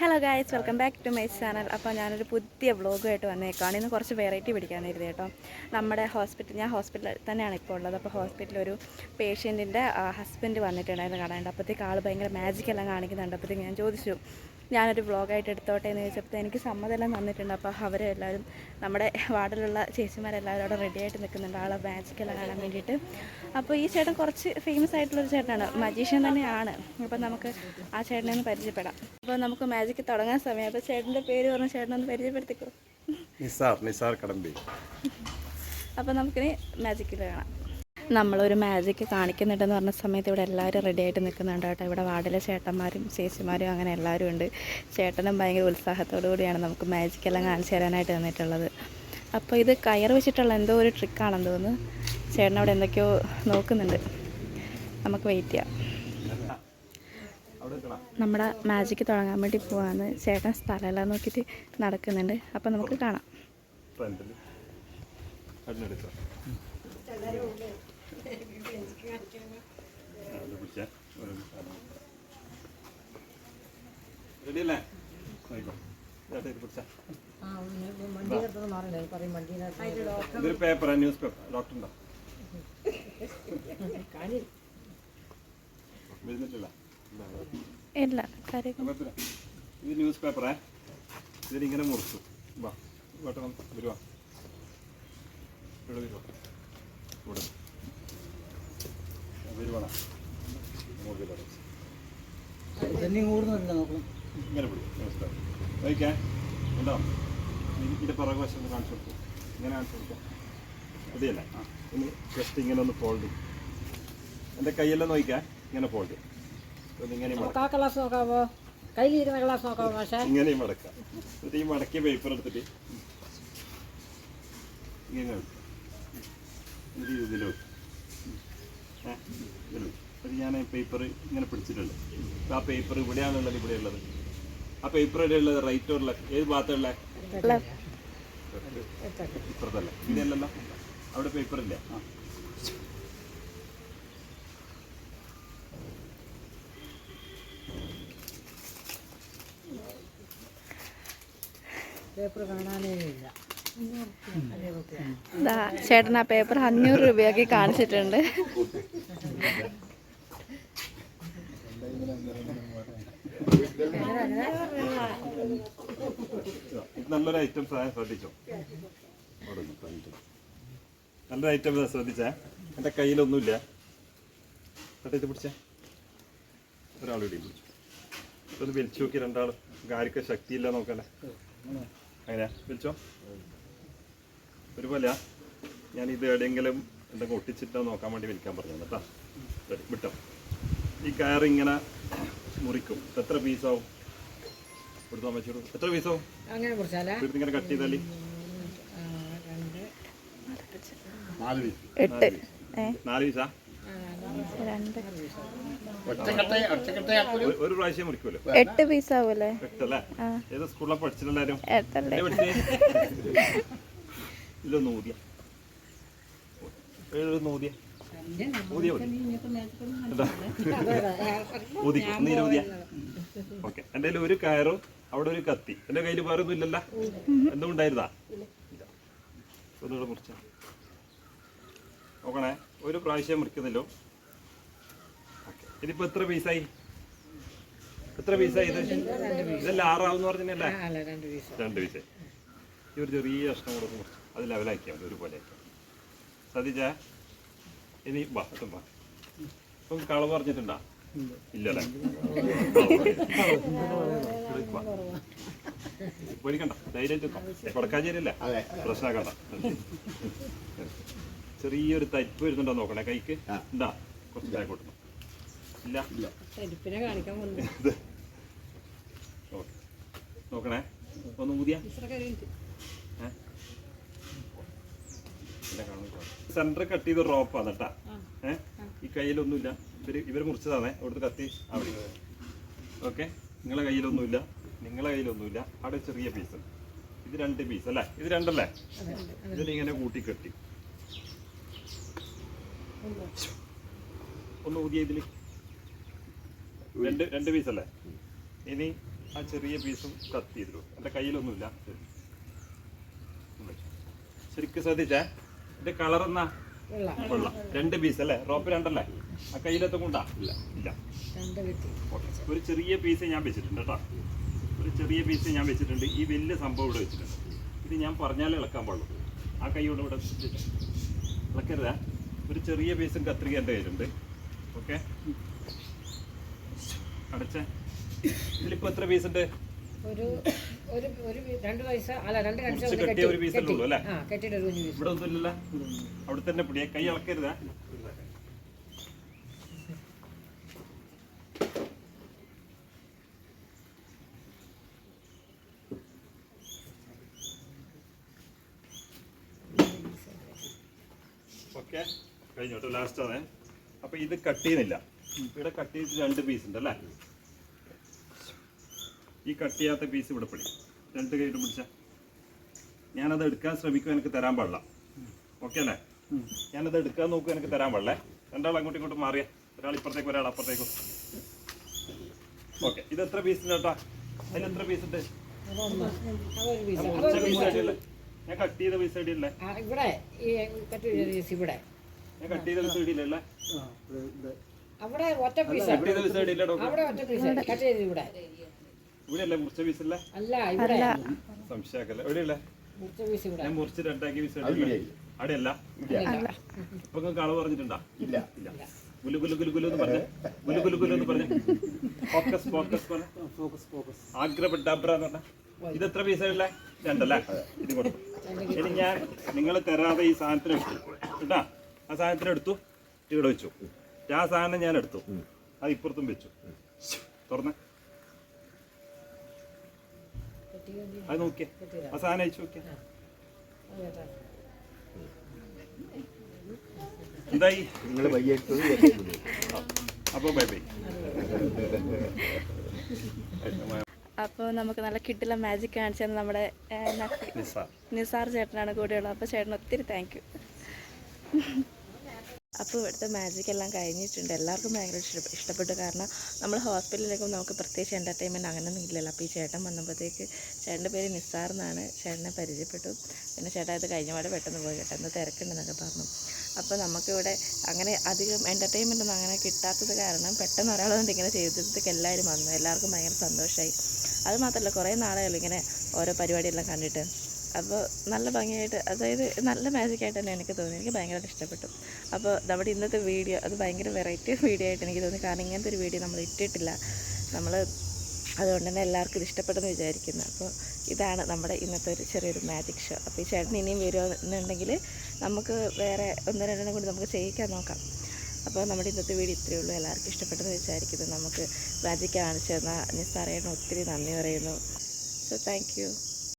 Hello guys welcome back to my channel അപ്പോൾ ഞാനൊരു പുതിയ വ്ളോഗുമായിട്ട് വന്നേക്കാണ്. ഇന്ന് കുറച്ച് വെറൈറ്റി പിടിക്കാൻ കരുതി കേട്ടോ. നമ്മുടെ ഹോസ്പിറ്റൽ ഞാൻ ഹോസ്പിറ്റലിൽ തന്നെയാണ് ഇപ്പോൾ ഉള്ളത്. അപ്പോൾ ഹോസ്പിറ്റലിൽ ഒരു പേഷ്യന്റിന്റെ ഹസ്ബൻഡ് വന്നിട്ടുണ്ടായിരുന്നു കാണാണ്ട് അപ്പോഴത്തേക്ക് ആൾ ഭയങ്കര മാജിക്കെല്ലാം കാണിക്കുന്നുണ്ട്. അപ്പോഴത്തേക്ക് ഞാൻ ചോദിച്ചു ഞാനൊരു വ്ളോഗായിട്ട് എടുത്തോട്ടെ എന്ന് ചോദിച്ചപ്പോൾ എനിക്ക് സമ്മതമെല്ലാം തന്നിട്ടുണ്ട്. അപ്പോൾ അവരെല്ലാവരും നമ്മുടെ വാർഡിലുള്ള ചേച്ചിമാരെല്ലാവരും അവിടെ റെഡിയായിട്ട് നിൽക്കുന്നുണ്ട്. ആളെ മാജിക്കെല്ലാം കാണാൻ വേണ്ടിയിട്ട്. അപ്പോൾ ഈ ചേട്ടൻ കുറച്ച് ഫേമസ് ആയിട്ടുള്ളൊരു ചേട്ടനാണ്. മജീഷ്യൻ തന്നെയാണ്. അപ്പോൾ നമുക്ക് ആ ചേട്ടനെ ഒന്ന് പരിചയപ്പെടാം. അപ്പോൾ നമുക്ക് മാജിക്ക് തുടങ്ങാൻ സമയം. അപ്പോൾ ചേട്ടന്റെ പേര് പറഞ്ഞ ചേട്ടനൊന്ന് പരിചയപ്പെടുത്തിക്കോ. നിസാർ നിസാർ കടമ്പി. അപ്പോൾ നമുക്കിനി മാജിക്കിൽ കാണാം. നമ്മളൊരു മാജിക്ക് കാണിക്കുന്നുണ്ടെന്ന് പറഞ്ഞ സമയത്ത് ഇവിടെ എല്ലാവരും റെഡി ആയിട്ട് നിൽക്കുന്നുണ്ട് കേട്ടോ. ഇവിടെ വാർഡിലെ ചേട്ടന്മാരും ചേച്ചിമാരും അങ്ങനെ എല്ലാവരും ഉണ്ട്. ചേട്ടനും ഭയങ്കര ഉത്സാഹത്തോടു കൂടിയാണ് നമുക്ക് മാജിക്കെല്ലാം കാണിച്ചു തരാനായിട്ട് തന്നിട്ടുള്ളത് അപ്പോൾ ഇത് കയർ വെച്ചിട്ടുള്ള എന്തോ ഒരു ട്രിക്കാണെന്ന് തോന്നുന്നു. ചേട്ടൻ അവിടെ എന്തൊക്കെയോ നോക്കുന്നുണ്ട്. നമുക്ക് വെയിറ്റ് ചെയ്യാം. നമ്മുടെ മാജിക്ക് തുടങ്ങാൻ വേണ്ടി പോവാന്ന് ചേട്ടൻ സ്ഥലമെല്ലാം നോക്കിയിട്ട് നടക്കുന്നുണ്ട്. അപ്പോൾ നമുക്ക് കാണാം. ഫ്രണ്ടിൽ അതിനെടുക്കുക റെഡി അല്ലേ നോക്കിക്കോ ചേട്ടാ ഇത് പിടിച്ചാ ഇതൊരു പേപ്പറാ ന്യൂസ് പേപ്പർ വരുന്നിട്ടില്ല? ഇല്ല ഇത് ന്യൂസ് പേപ്പറേ ഇതിലിങ്ങനെ മുറിച്ചു. വാ വന്ന് വരുവാ. ഇവിടെ വരുവാ ഇവിടെ. വരുവാണോ. നോക്കില്ല ഇങ്ങനെ പിടി ന്യൂസ് പേപ്പർ നോക്കിക്കേ ഉണ്ടോ ഇതിന്റെ പിറകു വശം ഒന്ന് കാണിച്ചു കൊടുക്കും ഇങ്ങനെ കാണിച്ചു കൊടുക്കാം റെഡിയല്ലേ ഇനി ജസ്റ്റ് ഇങ്ങനെ ഒന്ന് ഫോൾഡ് ചെയ്യും. എന്റെ കൈയെല്ലാം നോക്കിക്കേ. ഇങ്ങനെ ഫോൾഡ് ചെയ്യും. ഇങ്ങനെ മടക്കാം. ആ ക്ലാസ് നോക്കാമോ കയ്യിലിരുന്ന ക്ലാസ് നോക്കാമോ പക്ഷേ. ഇങ്ങനെയും മടക്കാം. എന്നിട്ട് ഈ മടക്കിയ പേപ്പർ എടുത്തിട്ട് ഇങ്ങനെ വെക്കും. എന്നിട്ട് ഇത് ഇതിൽ വെക്കും ഏ, ഇതിൽ വെക്കും. എന്നിട്ട് ഞാൻ പേപ്പർ ഇങ്ങനെ പിടിച്ചിട്ടുണ്ട്. അപ്പോൾ ആ പേപ്പർ ഇവിടെയാണുള്ളത് ഇവിടെ ഉള്ളത് ആ പേപ്പർ ഇവിടെ ഉള്ളത് റൈറ്റ് ഓർ ലെഫ്റ്റ് ഏത് ഭാഗത്തുള്ള? ഇപ്പുറത്തല്ല? അവിടെ പേപ്പർ ഇല്ല. ആ. പേപ്പർ കാണാനേ ഇല്ല. ദാ ചേട്ടൻ ആ പേപ്പർ അഞ്ഞൂറ് രൂപയാക്കി കാണിച്ചിട്ടുണ്ട്. നല്ലൊരു ഐറ്റം ശ്രദ്ധിച്ചോ. നല്ലൊരു ഐറ്റം ശ്രദ്ധിച്ചേ. എന്റെ കയ്യിലൊന്നുമില്ല. കേട്ടോ ഇത് പിടിച്ചേ. ഒരാൾ ഇവിടെ പിടിച്ചു. ഒന്ന് വിളിച്ചു നോക്കി രണ്ടാൾ ഗാരിക്ക് ശക്തിയില്ല നോക്കല്ലേ. അങ്ങനെ വിളിച്ചോ ഒരുപോലെ ഞാൻ ഇത് എവിടെയെങ്കിലും എന്തെങ്കിലും ഒട്ടിച്ചിട്ടോ നോക്കാൻ വേണ്ടി വിളിക്കാൻ പറഞ്ഞു കേട്ടോ. ശരി വിട്ടോ. ഈ കയർ ഇങ്ങനെ മുറിക്കും. എത്ര പീസാവും കൊടുത്താൽ വെച്ചോളൂ എത്ര പീസാവും അങ്ങനെ ഇങ്ങനെ കട്ട് ചെയ്താലി? രണ്ട് എട്ട്. നാല് പീസാ ഒരു- ഒരു പ്രാവശ്യം മുറിക്കുമല്ലോ. എട്ട് പീസ് ആവൂലേ എട്ടല്ലേ. ഏത് സ്കൂളിലെ പഠിച്ചിട്ടുണ്ടായിരുന്നു ഇതിലൊന്ന് ഊതിയ. ഏതൊന്ന് ഊതിക്കും ഓക്കെ. എന്റെ കയ്യിൽ ഒരു കയറും അവിടെ ഒരു കത്തി. എന്റെ കയ്യിൽ വേറെ ഒന്നും ഇല്ലല്ലോ. എന്തും ഉണ്ടായിരുന്നാ? ഒന്നുകൂടെ മുറിച്ച. നോക്കണേ ഒരു പ്രാവശ്യം മുറിക്കുന്നില്ലോ. ഇതിപ്പോ എത്ര പീസായി? എത്ര പീസായി ഇത്? ഇതെല്ലാം ആറാവെന്ന് പറഞ്ഞല്ലേ രണ്ട് പീസ് രണ്ട് പീസ് ഈ ഒരു ചെറിയ കഷ്ണം കൂടെ ഒന്ന് മുറിച്ച്. അത് ലെവലാക്കിയാൽ മതി ഒരുപോലെ ശ്രദ്ധിച്ചേ ഇനി വാ എത്തും വാ. ഇപ്പം കളവ് പറഞ്ഞിട്ടുണ്ടാ? ഇല്ലല്ലേ? വാ. പേടിക്കണ്ട. ധൈര്യമായിട്ട് കൊടക്കാഞ്ചേരിയല്ല പ്രശ്നമാക്കണ്ട. ചെറിയൊരു തരിപ്പ് വരുന്നുണ്ടോ നോക്കണേ കൈക്ക്. ഉണ്ടാ കുറച്ച് ബാക്കോട്ട് ഇല്ല. ചെരുപ്പിനെ കാണിക്കാൻ വന്നു. ഇത്. ഓക്കെ. നോക്കണേ. ഒന്ന് ഊതിയ. സെന്റർ കട്ട് ചെയ്ത റോപ്പാണ് കേട്ടാ ഏഹ് ഈ കയ്യിലൊന്നുമില്ല. ഇവർ ഇവർ മുറിച്ചതാണേ. അവിടുത്തെ കത്തി അവിടെ. ഓക്കെ? നിങ്ങളെ കയ്യിലൊന്നുമില്ല. നിങ്ങളെ കയ്യിലൊന്നുമില്ല. അവിടെ ചെറിയ പീസ് ഇത് രണ്ട് പീസ് അല്ലേ? ഇത് രണ്ടല്ലേ? ഇതിനിങ്ങനെ കൂട്ടി കെട്ടി. ഒന്ന് ഊതിയ ഇതിൽ. രണ്ട് രണ്ട് പീസ് അല്ലേ? ഇനി ആ ചെറിയ പീസും കത്തി ചെയ്തു എന്റെ കയ്യിലൊന്നുമില്ല. ശരിക്കും ശ്രദ്ധിച്ചേ. എന്റെ കളർ എന്നാ? വെള്ള രണ്ട് പീസ് അല്ലേ? റോപ്പ് രണ്ടല്ലേ? ആ കയ്യിലത്തെ കൊണ്ടാ ഇല്ല ഇല്ല. ഒരു ചെറിയ പീസ് ഞാൻ വെച്ചിട്ടുണ്ട് കേട്ടോ. ഒരു ചെറിയ പീസ് ഞാൻ വെച്ചിട്ടുണ്ട്. ഈ വലിയ സംഭവം ഇവിടെ വെച്ചിട്ടുണ്ട്. ഇത് ഞാൻ പറഞ്ഞാലേ ഇളക്കാൻ പാടുള്ളൂ. ആ കൈ കൊണ്ട് ഇവിടെ ഇളക്കരുത്. ഒരു ചെറിയ പീസും കത്രിക എന്റെ കയ്യിലുണ്ട്. ഓക്കെ. അടച്ചേ. ഇതിലിപ്പോൾ എത്ര പീസ് ഉണ്ട്? ഒരു ഒരു ഒരു രണ്ട് പൈസ അല്ല രണ്ട് ഒന്ന് കെട്ടി ഒരു പീസ് ഉള്ളൂ അല്ലേ? ആ കെട്ടിയിട്ട് ഒരു കുഞ്ഞു പീസ് ഇവിടെ ഒന്നുമില്ലല്ലോ. അവിടെ തന്നെ പിടിയെ. കൈ ഇളക്കരുതേ ഓക്കെ. കഴിഞ്ഞോട്ടോ ലാസ്റ്റ് അതെ അപ്പൊ ഇത് കട്ട് ചെയ്യുന്നില്ല. ഇവിടെ കട്ട് ചെയ്ത് രണ്ട് പീസ് ഉണ്ട് അല്ലേ ഈ കട്ട് ചെയ്യാത്ത പീസ് ഇവിടെ പിടി രണ്ട് കൈയിട്ട് പിടിച്ച. ഞാനത് എടുക്കാൻ ശ്രമിക്കും എനിക്ക് തരാൻ പാടില്ല. ഓക്കെ അല്ലേ? ഞാനത് എടുക്കാൻ നോക്കും എനിക്ക് തരാൻ പാടില്ലേ. രണ്ടാൾ അങ്ങോട്ടും ഇങ്ങോട്ടും മാറിയ. ഒരാൾ ഇപ്പുറത്തേക്ക് ഒരാൾ അപ്പുറത്തേക്കും. ഓക്കെ ഇത് എത്ര പീസ് ഉണ്ട് കേട്ടോ? അതിൽ എത്ര പീസ് ഉണ്ട് ഞാൻ കട്ട് ചെയ്ത പീസ് അടിയില്ലേ ആ ഇവിടെ കെട്ടി ഒരു പീസ് ഇവിടെ. ഞാൻ കട്ട് ചെയ്ത പീസ് അവിടെ ഒറ്റ ചെയ്ത അടിയില്ല അവിടെ ഒറ്റ പീസ് കട്ട് ചെയ്ത് ഇവിടെ. ഇവിടെ. അല്ലേ. മുറിച്ച പീസ് സംശയാക്കല്ലേ എവിടെയല്ലേ പീസ് ഞാൻ മുറിച്ച് രണ്ടാക്കി പീസ് അവിടെയല്ല? ഇപ്പൊ നിങ്ങൾക്ക് അളവ് പറഞ്ഞിട്ടുണ്ടാ? ഇല്ല. ഇല്ല. ഗുലു ഗുലു ഗുലു ഗുലു എന്ന് പറഞ്ഞേ. ഗുലു ഗുലു ഗുലു എന്ന് പറഞ്ഞേ. ഫോക്കസ് ഫോക്കസ് പറഞ്ഞ. ഫോക്കസ് ഫോക്കസ് ആഗ്രഹപ്പെട്ട എന്ന് പറഞ്ഞ. ഇത് എത്ര പീസായില്ലേ രണ്ടല്ലേ? ഇത് കൊടുക്കും ഇനി ഞാൻ നിങ്ങൾ തരാതെ ഈ സാധനത്തിന് എടുത്തു കേട്ടാ? ആ സാധനത്തിന് എടുത്തു. ഇവിടെ വെച്ചു. ആ സാധനം ഞാൻ എടുത്തു. അത് ഇപ്പുറത്തും വെച്ചു. തുറന്ന്. അത് നോക്കിയേ. ആ സാധനം അയച്ചു നോക്കിയേ. എന്തായി? നിങ്ങൾ അപ്പോൾ ബൈ ബൈ. അപ്പോൾ നമുക്ക് നല്ല കിട്ടില്ല മാജിക് കാണിച്ചു തന്ന നമ്മുടെ നിസാർ. ചേട്ടനാണ് കൂടെയുള്ളത്. അപ്പോൾ ചേട്ടന് ഒത്തിരി താങ്ക് യു അപ്പോൾ ഇവിടുത്തെ മാജിക് എല്ലാം കഴിഞ്ഞിട്ടുണ്ട്. എല്ലാവർക്കും ഭയങ്കര ഇഷ്ട- ഇഷ്ടപ്പെട്ടു. കാരണം നമ്മൾ ഹോസ്പിറ്റലിലേക്ക് നമുക്ക് പ്രത്യേകിച്ച് എന്റർടൈൻമെന്റ് അങ്ങനെയൊന്നും ഇല്ലല്ലോ. അപ്പോൾ ഈ ചേട്ടൻ വന്നപ്പോഴത്തേക്ക് ചേട്ടന്റെ പേര് നിസ്സാർ എന്നാണ് ചേട്ടനെ പരിചയപ്പെട്ടു. പിന്നെ ചേട്ടാ ഇത് കഴിഞ്ഞ പാടെ പെട്ടെന്ന് പോയി കേട്ടോ. എന്താ തിരക്കുണ്ടെന്നൊക്കെ പറഞ്ഞു. അപ്പോൾ നമുക്കിവിടെ അങ്ങനെ അധികം എന്റർടൈൻമെന്റ് ഒന്നും അങ്ങനെ കിട്ടാത്തത് കാരണം പെട്ടെന്ന് ഒരാൾ വന്നിട്ട് ഇങ്ങനെ ചെയ്തിട്ടേക്ക് എല്ലാവരും വന്നു. എല്ലാവർക്കും ഭയങ്കര സന്തോഷമായി അത് മാത്രമല്ല കുറേ നാളുകൾ ഇങ്ങനെ ഓരോ പരിപാടിയെല്ലാം കണ്ടിട്ട്. അപ്പോൾ നല്ല ഭംഗിയായിട്ട് അതായത് നല്ല മാജിക്കായിട്ട് തന്നെ എനിക്ക് തോന്നി. എനിക്ക് ഭയങ്കരമായിട്ട് ഇഷ്ടപ്പെട്ടു. അപ്പോൾ നമ്മുടെ ഇന്നത്തെ വീഡിയോ അത് ഭയങ്കര വെറൈറ്റി വീഡിയോ ആയിട്ട് എനിക്ക് തോന്നി. കാരണം ഇങ്ങനത്തെ ഒരു വീഡിയോ നമ്മൾ ഇട്ടിട്ടില്ല. നമ്മൾ അതുകൊണ്ട് തന്നെ എല്ലാവർക്കും ഇത് ഇഷ്ടപ്പെട്ടെന്ന് വിചാരിക്കുന്നു. അപ്പോൾ ഇതാണ് നമ്മുടെ ഇന്നത്തെ ഒരു ചെറിയൊരു മാജിക് ഷോ അപ്പോൾ ഈ ചേട്ടൻ ഇനിയും വരുമെന്നുണ്ടെങ്കിൽ നമുക്ക് വേറെ ഒന്ന് രണ്ടെണ്ണം കൂടി നമുക്ക് ചെയ്യിക്കാൻ നോക്കാം. അപ്പോൾ നമ്മുടെ ഇന്നത്തെ വീഡിയോ ഇത്രയേ ഉള്ളൂ. എല്ലാവർക്കും ഇഷ്ടപ്പെട്ടെന്ന് വിചാരിക്കുന്നു. നമുക്ക് മാജിക് കാണിച്ചു തന്ന നിസ്സാറേട്ടന് ഒത്തിരി നന്ദി പറയുന്നു. So thank